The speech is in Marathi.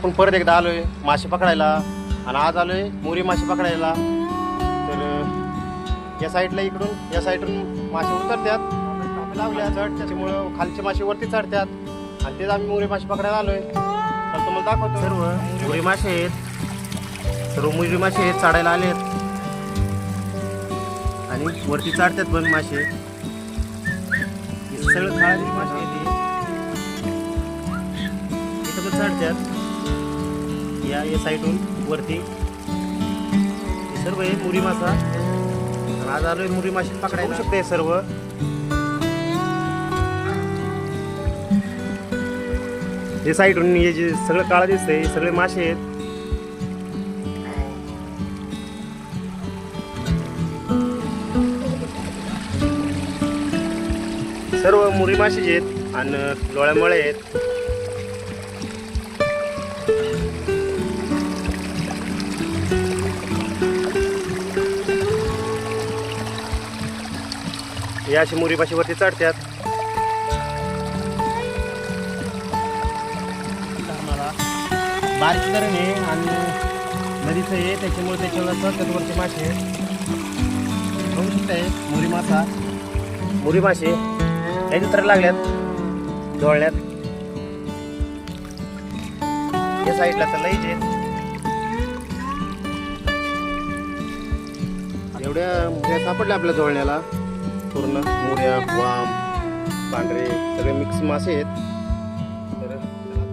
आपण परत एकदा आलोय मासे पकडायला. आणि आज आलोय मोरी मासे पकडायला. तर या साईडला इकडून या साईडून मासे उतरतात. लावल्या चढ त्याच्यामुळं खालचे मासे वरती चढतात. आणि तेच आम्ही मोरी मासे पकडायला आलोय. तर तुम्हाला दाखवतो. सर्व मोरी मासे आहेत. सर्व मोरी मासे आहेत चढायला आले आहेत आणि वरती चढतात पण मासे. सगळं खाळाची मासे आहेत. इथं पण चढतात. या या साईडून वरती. हे सर्व आहे मुरी मासा आज आलोय मुरी माशी पकडायला शकते सर्व. हे साईडून हे जे सगळं काळा दिसतंय हे सगळे मासे आहेत. सर्व मुरी मासे आहेत आणि डोळ्यामुळे आहेत. हे अशी मुरी माशी वरती चढतात बारीक धरण आहे आणि नदीचं आहे त्याच्यामुळे त्याच्यावर वरचे मासे. बघू शकताय मुरी मासा मुरी मासे काही तर लागल्यात. डोळ्यात. या साईडला तर लईच एवढ्या मुऱ्या सापडल्या आपल्या जोळण्याला पूर्ण मुऱ्या वाम पांढरे सगळे मिक्स मासे आहेत.